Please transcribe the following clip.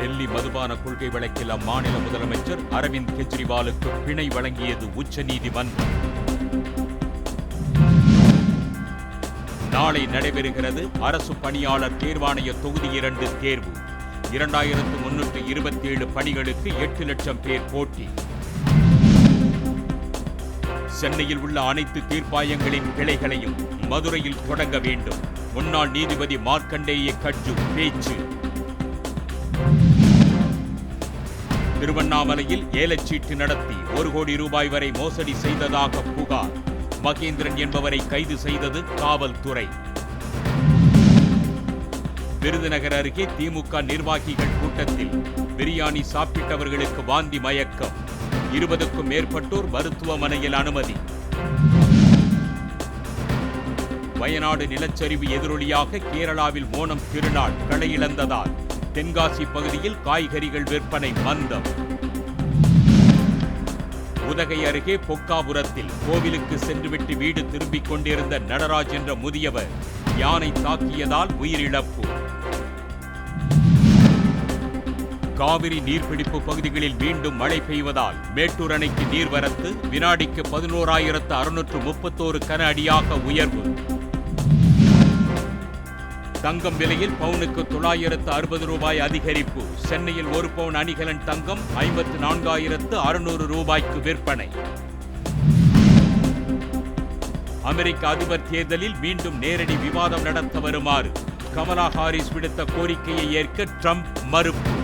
டெல்லி மதுபான கொள்கை வழக்கில் அம்மாநில முதலமைச்சர் அரவிந்த் கெஜ்ரிவாலுக்கு பிணை வழங்கியது உச்சநீதிமன்றம். நாளை நடைபெறுகிறது அரசு பணியாளர் தேர்வாணைய தொகுதி இரண்டு தேர்வு. இரண்டாயிரத்து முன்னூற்று இருபத்தி ஏழு பணிகளுக்கு எட்டு லட்சம் பேர் போட்டி. சென்னையில் உள்ள அனைத்து தீர்ப்பாயங்களின் கிளைகளையும் மதுரையில் தொடங்க வேண்டும். முன்னாள் நீதிபதி மார்க்கண்டேய கட்ஜு பேச்சு. திருவண்ணாமலையில் ஏலச்சீட்டு நடத்தி ஒரு கோடி ரூபாய் வரை மோசடி செய்ததாக புகார். மகேந்திரன் என்பவரை கைது செய்தது காவல்துறை. விருதுநகர் அருகே திமுக நிர்வாகிகள் கூட்டத்தில் பிரியாணி சாப்பிட்டவர்களுக்கு வாந்தி மயக்கம். இருபதுக்கும் மேற்பட்டோர் மருத்துவமனையில் அனுமதி. வயநாடு நிலச்சரிவு எதிரொலியாக கேரளாவில் மோனம் திருநாள் களையிழந்ததால் தென்காசி பகுதியில் காய்கறிகள் விற்பனை மந்தம். உதகை அருகே பொக்காபுரத்தில் கோவிலுக்கு சென்றுவிட்டு வீடு திரும்பிக் கொண்டிருந்த நடராஜ் என்ற முதியவர் யானை தாக்கியதால் உயிரிழப்பு. காவிரி நீர்பிடிப்பு பகுதிகளில் மீண்டும் மழை பெய்வதால் மேட்டூர் அணைக்கு நீர்வரத்து வினாடிக்கு பதினோராயிரத்து அறுநூற்று முப்பத்தோரு கன அடியாக உயர்வு. தங்கம் விலையில் பவுனுக்கு தொள்ளாயிரத்து அறுபது ரூபாய் அதிகரிப்பு. சென்னையில் ஒரு பவுன் அணிகலன் தங்கம் ஐம்பத்து நான்காயிரத்து அறுநூறு ரூபாய்க்கு விற்பனை. அமெரிக்க அதிபர் தேர்தலில் மீண்டும் நேரடி விவாதம் நடத்த வருமாறு கமலா ஹாரிஸ் விடுத்த கோரிக்கையை ஏற்க ட்ரம்ப் மறுப்பு.